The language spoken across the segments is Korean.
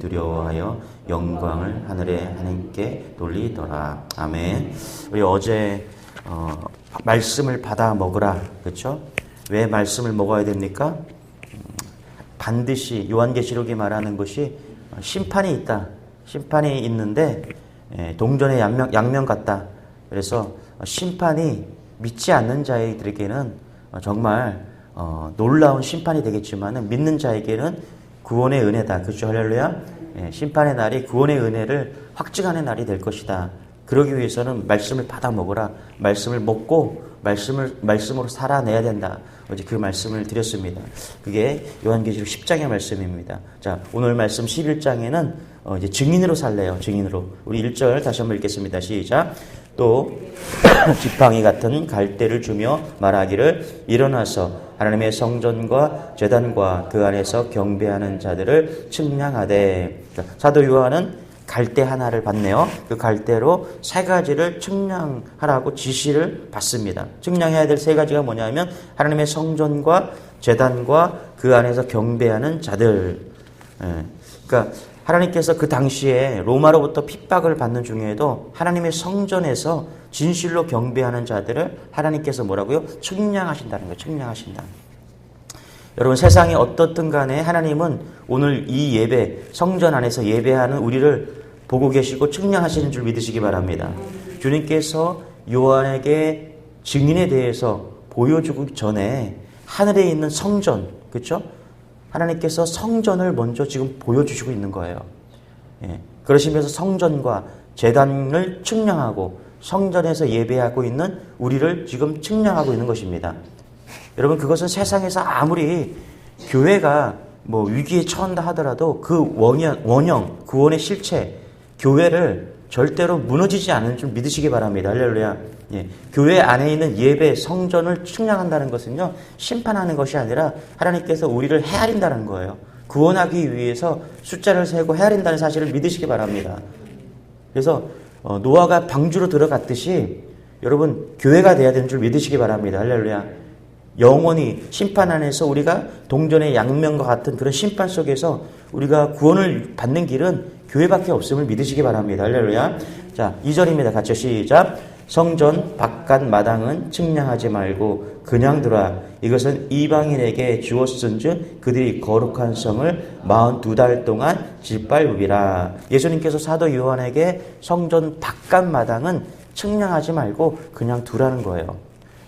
두려워하여 영광을 하늘의 하나님께 돌리더라. 아멘. 우리 어제 어, 말씀을 받아 먹으라. 그렇죠? 왜 말씀을 먹어야 됩니까? 음, 반드시 요한계시록이 말하는 것이 심판이 있다. 심판이 있는데 예, 동전의 양면, 양면 같다. 그래서 심판이 믿지 않는 자들에게는 정말 어, 놀라운 심판이 되겠지만 믿는 자에게는 구원의 은혜다. 그죠? 할렐루야. 예, 심판의 날이 구원의 은혜를 확증하는 날이 될 것이다. 그러기 위해서는 말씀을 받아 먹으라. 말씀을 먹고 말씀을 말씀으로 살아내야 된다. 어제 그 말씀을 드렸습니다. 그게 요한계시록 10장의 말씀입니다. 자, 오늘 말씀 11장에는 어, 이제 증인으로 살래요. 증인으로. 우리 1절 다시 한번 읽겠습니다. 시작. 또 지팡이 같은 갈대를 주며 말하기를 일어나서 하나님의 성전과 재단과 그 안에서 경배하는 자들을 측량하되 사도 요한은 갈대 하나를 받네요. 그 갈대로 세 가지를 측량하라고 지시를 받습니다. 측량해야 될 세 가지가 뭐냐면 하나님의 성전과 재단과 그 안에서 경배하는 자들. 예. 그러니까 하나님께서 그 당시에 로마로부터 핍박을 받는 중에도 하나님의 성전에서 진실로 경배하는 자들을 하나님께서 뭐라고요? 측량하신다는 거예요. 측량하신다. 여러분 세상이 어떻든 간에 하나님은 오늘 이 예배 성전 안에서 예배하는 우리를 보고 계시고 측량하시는 줄 믿으시기 바랍니다. 주님께서 요한에게 증인에 대해서 보여주기 전에 하늘에 있는 성전, 그렇죠? 하나님께서 성전을 먼저 지금 보여주시고 있는 거예요. 예. 그러시면서 성전과 재단을 측량하고 성전에서 예배하고 있는 우리를 지금 측량하고 있는 것입니다. 여러분 그것은 세상에서 아무리 교회가 뭐 위기에 처한다 하더라도 그 원형, 원형 구원의 실체 교회를 절대로 무너지지 않은 줄 믿으시기 바랍니다. 할렐루야. 예. 교회 안에 있는 예배 성전을 측량한다는 것은요 심판하는 것이 아니라 하나님께서 우리를 헤아린다는 거예요. 구원하기 위해서 숫자를 세고 헤아린다는 사실을 믿으시기 바랍니다. 그래서 어, 노아가 방주로 들어갔듯이 여러분 교회가 돼야 되는 줄 믿으시기 바랍니다. 할렐루야. 영원히 심판 안에서 우리가 동전의 양면과 같은 그런 심판 속에서 우리가 구원을 받는 길은 교회밖에 없음을 믿으시기 바랍니다. 할렐루야. 자, 2절입니다. 같이 시작. 성전 바깥 마당은 측량하지 말고 그냥 두라. 이것은 이방인에게 주었은즉 그들이 거룩한 성을 42달 동안 짓밟으리라. 예수님께서 사도 요한에게 성전 바깥 마당은 측량하지 말고 그냥 두라는 거예요.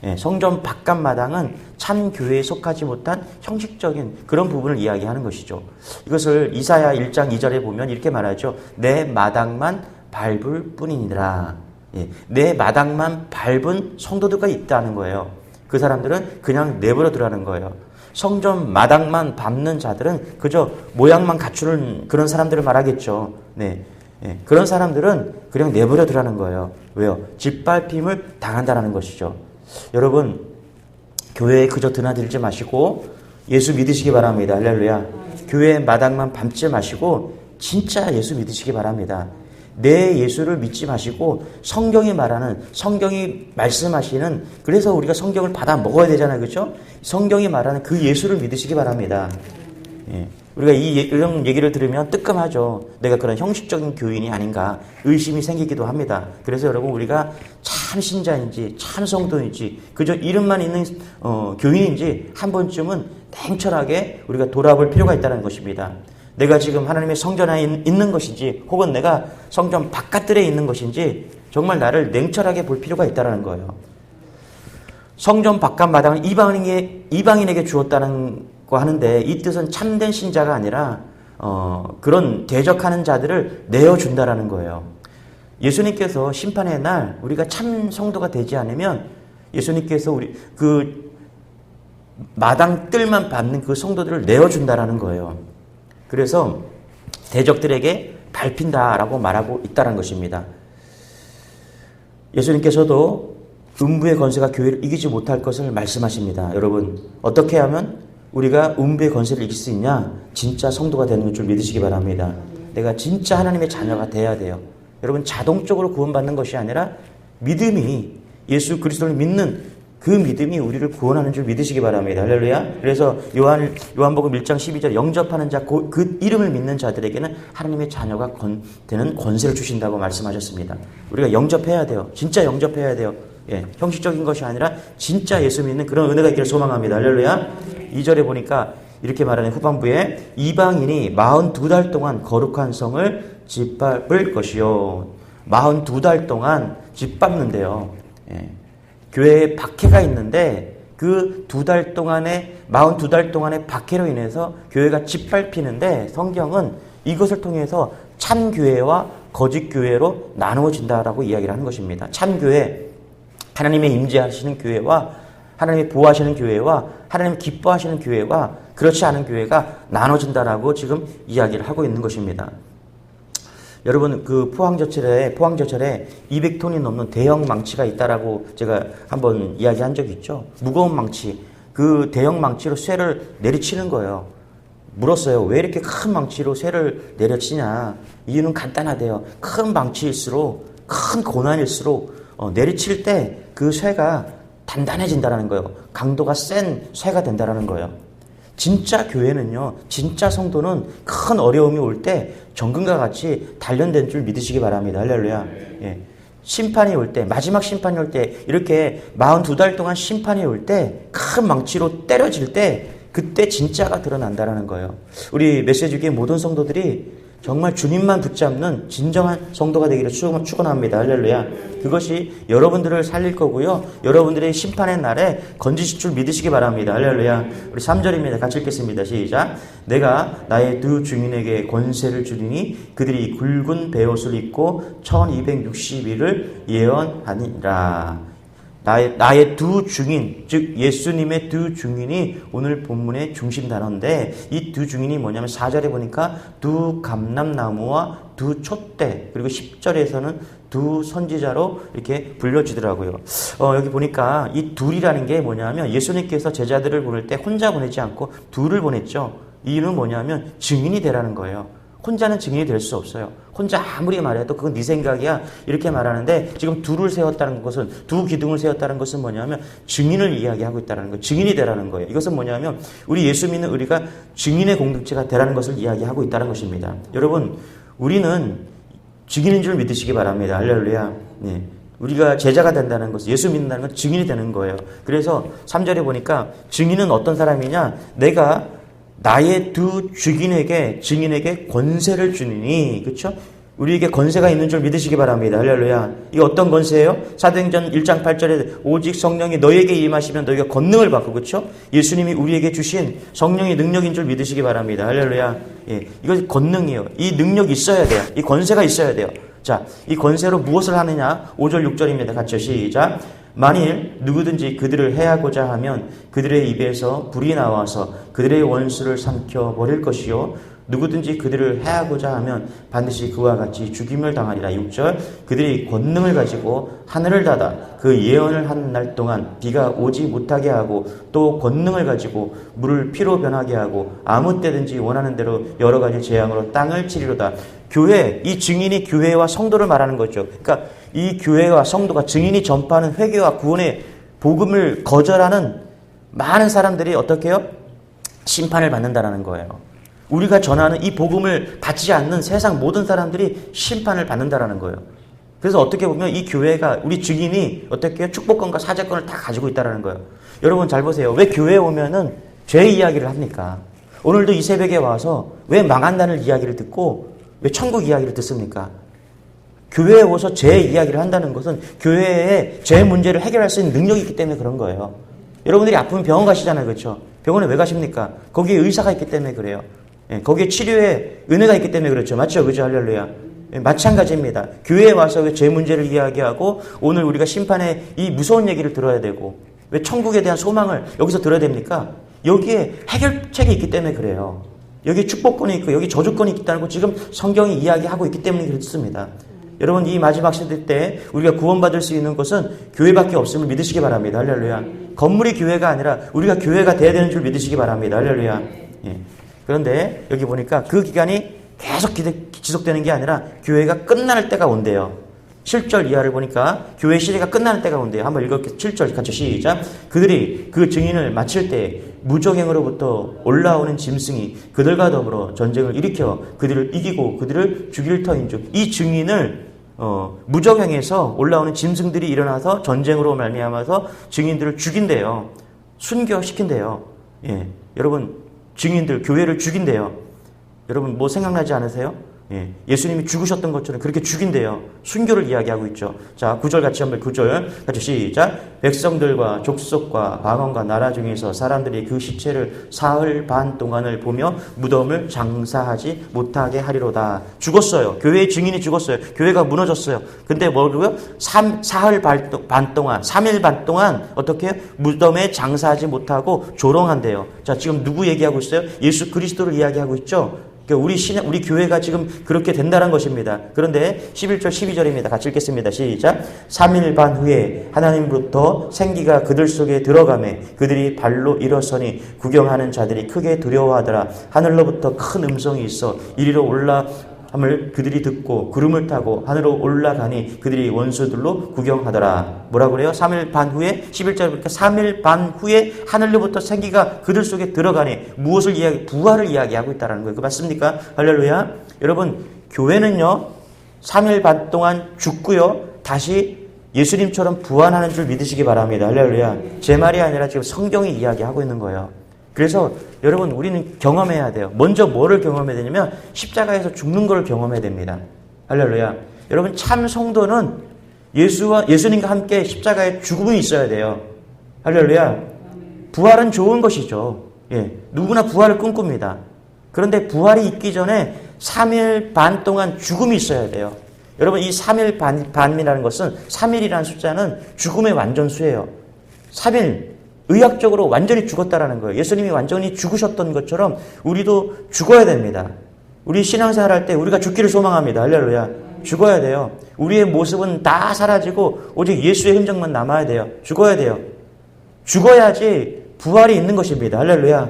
예, 성전 바깥 마당은 참 교회에 속하지 못한 형식적인 그런 부분을 이야기하는 것이죠. 이것을 이사야 1장 2절에 보면 이렇게 말하죠. 내 마당만 밟을 뿐이니라. 예, 내 마당만 밟은 성도들과 있다는 거예요. 그 사람들은 그냥 내버려 두라는 거예요. 성전 마당만 밟는 자들은 그저 모양만 갖추는 그런 사람들을 말하겠죠. 네. 예, 그런 사람들은 그냥 내버려 두라는 거예요. 왜요? 짓밟힘을 당한다는 것이죠. 여러분, 교회에 그저 드나들지 마시고 예수 믿으시기 바랍니다. 할렐루야. 교회 마당만 밟지 마시고 진짜 예수 믿으시기 바랍니다. 내 예수를 믿지 마시고 성경이 말하는 성경이 말씀하시는 그래서 우리가 성경을 받아 먹어야 되잖아요. 그렇죠? 성경이 말하는 그 예수를 믿으시기 바랍니다. 예. 우리가 이, 이런 얘기를 들으면 뜨끔하죠. 내가 그런 형식적인 교인이 아닌가 의심이 생기기도 합니다. 그래서 여러분 우리가 참 신자인지 참 성도인지 그저 이름만 있는 어, 교인인지 한 번쯤은 냉철하게 우리가 돌아볼 필요가 있다는 것입니다. 내가 지금 하나님의 성전 안에 있는 것인지 혹은 내가 성전 바깥들에 있는 것인지 정말 나를 냉철하게 볼 필요가 있다는 거예요. 성전 바깥 마당을 이방인에게, 이방인에게 주었다는 거 하는데 이 뜻은 참된 신자가 아니라 어, 그런 대적하는 자들을 내어준다라는 거예요. 예수님께서 심판의 날 우리가 참 성도가 되지 않으면 예수님께서 우리 그 마당 뜰만 받는 그 성도들을 내어준다라는 거예요. 그래서 대적들에게 밟힌다라고 말하고 있다는 것입니다. 예수님께서도 음부의 권세가 교회를 이기지 못할 것을 말씀하십니다. 여러분, 어떻게 하면 우리가 음부의 권세를 이길 수 있냐? 진짜 성도가 되는 줄 믿으시기 바랍니다. 내가 진짜 하나님의 자녀가 돼야 돼요. 여러분, 자동적으로 구원받는 것이 아니라 믿음이 예수 그리스도를 믿는 그 믿음이 우리를 구원하는 줄 믿으시기 바랍니다. 할렐루야. 그래서 요한 요한복음 1장 12절 영접하는 자 그 이름을 믿는 자들에게는 하나님의 자녀가 건, 되는 권세를 주신다고 말씀하셨습니다. 우리가 영접해야 돼요. 진짜 영접해야 돼요. 예, 형식적인 것이 아니라 진짜 예수 믿는 그런 은혜가 있기를 소망합니다. 할렐루야. 2절에 보니까 이렇게 말하는 후반부에 이방인이 42달 동안 거룩한 성을 짓밟을 것이요. 42달 동안 짓밟는데요. 예. 교회에 박해가 있는데 그 두 달 동안에 42달 동안의 박해로 인해서 교회가 짓밟히는데 성경은 이것을 통해서 참 교회와 거짓 교회로 나누어진다라고 이야기를 하는 것입니다. 참 교회 하나님의 임재하시는 교회와 하나님의 보호하시는 교회와 하나님 기뻐하시는 교회와 그렇지 않은 교회가 나눠진다라고 지금 이야기를 하고 있는 것입니다. 여러분 그 포항저철에 포항저철에 200톤이 넘는 대형 망치가 있다라고 제가 한번 이야기한 적이 있죠. 무거운 망치. 그 대형 망치로 쇠를 내리치는 거예요. 물었어요. 왜 이렇게 큰 망치로 쇠를 내려치냐? 이유는 간단하대요. 큰 망치일수록 큰 고난일수록 어, 내리칠 때 그 쇠가 단단해진다라는 거예요. 강도가 센 쇠가 된다라는 거예요. 진짜 교회는요, 진짜 성도는 큰 어려움이 올 때 정금과 같이 단련된 줄 믿으시기 바랍니다. 할렐루야. 예. 심판이 올 때, 마지막 심판이 올 때, 이렇게 42달 동안 심판이 올 때, 큰 망치로 때려질 때, 그때 진짜가 드러난다라는 거예요. 우리 메시지교회 모든 성도들이 정말 주님만 붙잡는 진정한 성도가 되기를 축원합니다. 할렐루야. 그것이 여러분들을 살릴 거고요. 여러분들의 심판의 날에 건지실 줄 믿으시기 바랍니다. 할렐루야. 우리 3절입니다. 같이 읽겠습니다. 시작. 내가 나의 두 증인에게 권세를 주리니 그들이 굵은 베옷을 입고 1260일을 예언하니라. 나의, 나의 두 증인, 즉 예수님의 두 증인이 오늘 본문의 중심 단어인데 이 두 증인이 뭐냐면 4절에 보니까 두 감람나무와 두 촛대 그리고 10절에서는 두 선지자로 이렇게 불려지더라고요. 어, 여기 보니까 이 둘이라는 게 뭐냐면 예수님께서 제자들을 보낼 때 혼자 보내지 않고 둘을 보냈죠. 이유는 뭐냐면 증인이 되라는 거예요. 혼자는 증인이 될 수 없어요. 혼자 아무리 말해도 그건 네 생각이야. 이렇게 말하는데 지금 둘을 세웠다는 것은 두 기둥을 세웠다는 것은 뭐냐면 증인을 이야기하고 있다는 거예요. 증인이 되라는 거예요. 이것은 뭐냐면 우리 예수 믿는 우리가 증인의 공동체가 되라는 것을 이야기하고 있다는 것입니다. 여러분, 우리는 증인인 줄 믿으시기 바랍니다. 할렐루야. 네. 우리가 제자가 된다는 것은 예수 믿는다는 건 증인이 되는 거예요. 그래서 3절에 보니까 증인은 어떤 사람이냐? 내가 나의 두 주인에게 증인에게 권세를 주니 그렇죠? 우리에게 권세가 있는 줄 믿으시기 바랍니다. 할렐루야. 이 어떤 권세예요? 사도행전 1장 8절에 오직 성령이 너에게 임하시면 너희가 권능을 받고 그렇죠? 예수님이 우리에게 주신 성령의 능력인 줄 믿으시기 바랍니다. 할렐루야. 예. 이거 권능이에요. 이 능력이 있어야 돼요. 이 권세가 있어야 돼요. 자, 이 권세로 무엇을 하느냐? 5절 6절입니다. 같이 시작. 만일 누구든지 그들을 해하고자 하면 그들의 입에서 불이 나와서 그들의 원수를 삼켜 버릴 것이요 누구든지 그들을 해하고자 하면 반드시 그와 같이 죽임을 당하리라. 6절 그들이 권능을 가지고 하늘을 닫아 그 예언을 한 날 동안 비가 오지 못하게 하고 또 권능을 가지고 물을 피로 변하게 하고 아무 때든지 원하는 대로 여러 가지 재앙으로 땅을 치리로다. 교회 이 증인이 교회와 성도를 말하는 거죠. 그러니까 이 교회와 성도가 증인이 전파하는 회개와 구원의 복음을 거절하는 많은 사람들이 어떻게 해요? 심판을 받는다라는 거예요. 우리가 전하는 이 복음을 받지 않는 세상 모든 사람들이 심판을 받는다라는 거예요. 그래서 어떻게 보면 이 교회가 우리 증인이 어떻게 축복권과 사제권을 다 가지고 있다라는 거예요. 여러분 잘 보세요. 왜 교회에 오면은 죄 이야기를 합니까? 오늘도 이 새벽에 와서 왜 망한다는 이야기를 듣고 왜 천국 이야기를 듣습니까? 교회에 오서 죄 이야기를 한다는 것은 교회에 죄 문제를 해결할 수 있는 능력이 있기 때문에 그런 거예요. 여러분들이 아프면 병원 가시잖아요. 그렇죠? 병원에 왜 가십니까? 거기에 의사가 있기 때문에 그래요. 예, 거기에 치료에 은혜가 있기 때문에 그렇죠. 맞죠? 그죠? 할렐루야. 예, 마찬가지입니다. 교회에 와서 제 문제를 이야기하고 오늘 우리가 심판의 이 무서운 얘기를 들어야 되고 왜 천국에 대한 소망을 여기서 들어야 됩니까? 여기에 해결책이 있기 때문에 그래요. 여기 축복권이 있고 여기 저주권이 있다는 거 지금 성경이 이야기하고 있기 때문에 그렇습니다. 여러분 이 마지막 시대 때 우리가 구원받을 수 있는 것은 교회밖에 없음을 믿으시기 바랍니다. 할렐루야. 건물이 교회가 아니라 우리가 교회가 돼야 되는 줄 믿으시기 바랍니다. 할렐루야. 예. 그런데 여기 보니까 그 기간이 계속 지속되는 게 아니라 교회가 끝날 때가 온대요. 7절 이하를 보니까 교회 시대가 끝나는 때가 온대요. 한번 읽을게요. 7절 같이 시작. 그들이 그 증인을 마칠 때 무적행으로부터 올라오는 짐승이 그들과 더불어 전쟁을 일으켜 그들을 이기고 그들을 죽일 터인 즉 이 증인을 어, 무적행에서 올라오는 짐승들이 일어나서 전쟁으로 말미암아서 증인들을 죽인대요. 순교시킨대요. 예. 여러분 증인들 교회를 죽인대요. 여러분 뭐 생각나지 않으세요? 예, 수님이 죽으셨던 것처럼 그렇게 죽인대요. 순교를 이야기하고 있죠. 자, 구절 같이 한번 구절 같이 시작. 백성들과 족속과 방언과 나라 중에서 사람들이 그 시체를 사흘 반 동안을 보며 무덤을 장사하지 못하게 하리로다. 죽었어요. 교회의 증인이 죽었어요. 교회가 무너졌어요. 근데 뭐고요? 3, 사흘 반 동안, 3일 반 동안 어떻게 무덤에 장사하지 못하고 조롱한대요. 자, 지금 누구 얘기하고 있어요? 예수 그리스도를 이야기하고 있죠. 그러니까 우리 신 우리 교회가 지금 그렇게 된다는 것입니다. 그런데 11절 12절입니다. 같이 읽겠습니다. 시작. 3일 반 후에 하나님으로부터 생기가 그들 속에 들어가매 그들이 발로 일어서니 구경하는 자들이 크게 두려워하더라. 하늘로부터 큰 음성이 있어 이리로 올라 함을 그들이 듣고 구름을 타고 하늘로 올라가니 그들이 원수들로 구경하더라. 뭐라 그래요? 3일 반 후에 11절 보니까 3일 반 후에 하늘로부터 생기가 그들 속에 들어가니 무엇을 이야기 부활을 이야기하고 있다라는 거예요. 그 맞습니까? 할렐루야. 여러분 교회는요. 3일 반 동안 죽고요. 다시 예수님처럼 부활하는 줄 믿으시기 바랍니다. 할렐루야. 제 말이 아니라 지금 성경이 이야기하고 있는 거예요. 그래서 여러분 우리는 경험해야 돼요. 먼저 뭐를 경험해야 되냐면 십자가에서 죽는 걸 경험해야 됩니다. 할렐루야. 여러분 참 성도는 예수와 예수님과 함께 십자가에 죽음이 있어야 돼요. 할렐루야. 부활은 좋은 것이죠. 예. 누구나 부활을 꿈꿉니다. 그런데 부활이 있기 전에 3일 반 동안 죽음이 있어야 돼요. 여러분 이 3일 반, 반이라는 것은 3일이라는 숫자는 죽음의 완전수예요. 3일 의학적으로 완전히 죽었다라는 거예요. 예수님이 완전히 죽으셨던 것처럼 우리도 죽어야 됩니다. 우리 신앙생활 할 때 우리가 죽기를 소망합니다. 할렐루야. 죽어야 돼요. 우리의 모습은 다 사라지고 오직 예수의 흔적만 남아야 돼요. 죽어야 돼요. 죽어야지 부활이 있는 것입니다. 할렐루야.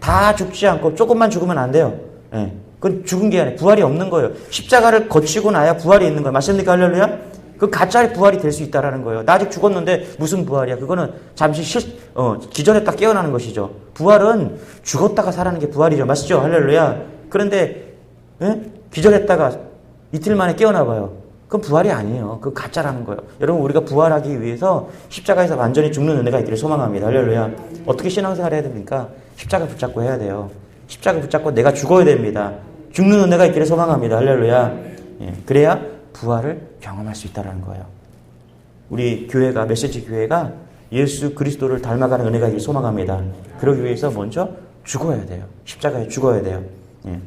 다 죽지 않고 조금만 죽으면 안 돼요. 예. 그건 죽은 게 아니라 부활이 없는 거예요. 십자가를 거치고 나야 부활이 있는 거예요. 맞습니까? 할렐루야? 그 가짜의 부활이 될 수 있다라는 거예요. 나 아직 죽었는데 무슨 부활이야? 그거는 잠시 실, 어, 기절했다 깨어나는 것이죠. 부활은 죽었다가 살아나는 게 부활이죠. 맞죠? 할렐루야. 그런데 예? 기절했다가 이틀 만에 깨어나 봐요. 그건 부활이 아니에요. 그 가짜라는 거예요. 여러분 우리가 부활하기 위해서 십자가에서 완전히 죽는 은혜가 있기를 소망합니다. 할렐루야. 어떻게 신앙생활 해야 됩니까? 십자가 붙잡고 해야 돼요. 십자가 붙잡고 내가 죽어야 됩니다. 죽는 은혜가 있기를 소망합니다. 할렐루야. 예, 그래야 부활을 경험할 수 있다는 거예요. 우리 교회가 메시지 교회가 예수 그리스도를 닮아가는 은혜가 소망합니다. 그러기 위해서 먼저 죽어야 돼요. 십자가에 죽어야 돼요. 예.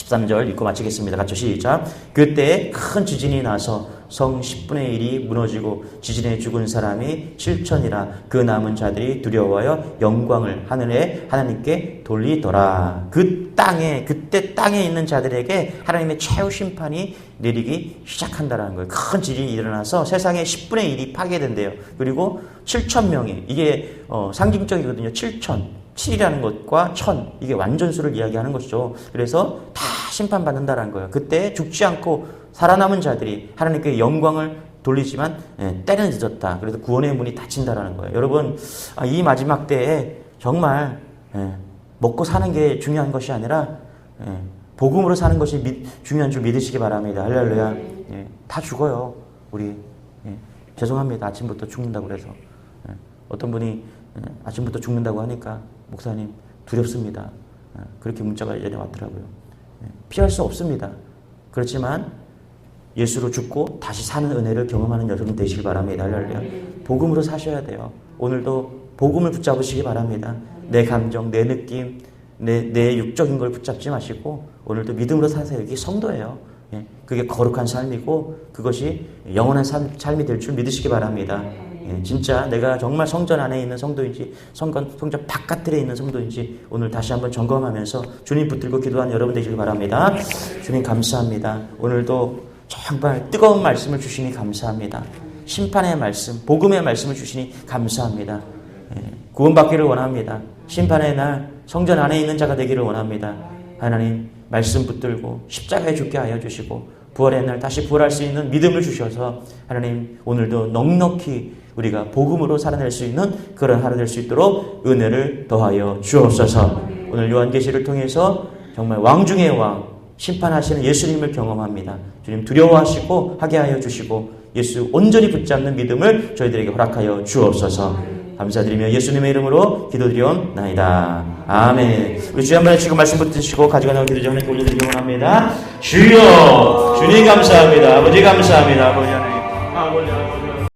13절 읽고 마치겠습니다. 같이 시작. 그때 큰 지진이 나서 성 10분의 1이 무너지고 지진에 죽은 사람이 7천이라 그 남은 자들이 두려워하여 영광을 하늘에 하나님께 돌리더라. 그 땅에 그때 땅에 있는 자들에게 하나님의 최후 심판이 내리기 시작한다라는 거예요. 큰 지진이 일어나서 세상의 10분의 1이 파괴된대요. 그리고 7천 명이 이게 어, 상징적이거든요. 7천 7이라는 것과 1000 이게 완전수를 이야기하는 것이죠. 그래서 다 심판받는다라는 거예요. 그때 죽지 않고 살아남은 자들이 하나님께 영광을 돌리지만 예, 때는 늦었다. 그래서 구원의 문이 닫힌다라는 거예요. 여러분 아, 이 마지막 때에 정말 예, 먹고 사는 게 중요한 것이 아니라 예, 복음으로 사는 것이 미, 중요한 줄 믿으시기 바랍니다. 할렐루야. 예, 다 죽어요. 우리 예, 죄송합니다. 아침부터 죽는다고 그래서 예, 어떤 분이 예, 아침부터 죽는다고 하니까 목사님 두렵습니다. 예, 그렇게 문자가 예전에 왔더라고요. 예, 피할 수 없습니다. 그렇지만 예수로 죽고 다시 사는 은혜를 경험하는 여러분 되시길 바랍니다. 할렐루야. 복음으로 사셔야 돼요. 오늘도 복음을 붙잡으시기 바랍니다. 내 감정, 내 느낌, 내, 내 육적인 걸 붙잡지 마시고 오늘도 믿음으로 사세요. 이게 성도예요. 예, 그게 거룩한 삶이고 그것이 영원한 삶, 삶이 될 줄 믿으시기 바랍니다. 예, 진짜 내가 정말 성전 안에 있는 성도인지 성전, 성전 바깥에 있는 성도인지 오늘 다시 한번 점검하면서 주님 붙들고 기도하는 여러분 되시길 바랍니다. 주님 감사합니다. 오늘도 정말 뜨거운 말씀을 주시니 감사합니다. 심판의 말씀, 복음의 말씀을 주시니 감사합니다. 예, 구원받기를 원합니다. 심판의 날 성전 안에 있는 자가 되기를 원합니다. 하나님 말씀 붙들고 십자가에 죽게 하여 주시고 부활의 날 다시 부활할 수 있는 믿음을 주셔서 하나님 오늘도 넉넉히 우리가 복음으로 살아낼 수 있는 그런 하루 될 수 있도록 은혜를 더하여 주옵소서. 오늘 요한계시를 통해서 정말 왕 중의 왕 심판하시는 예수님을 경험합니다. 주님 두려워하시고 하게 하여 주시고 예수 온전히 붙잡는 믿음을 저희들에게 허락하여 주옵소서. 감사드리며 예수님의 이름으로 기도드리옵나이다. 아멘. 우리 주여 한번 지금 말씀 붙드시고 가져가는 기도 전에 올려드리기 원합니다. 주여, 주님 감사합니다. 아버지 감사합니다. 아버지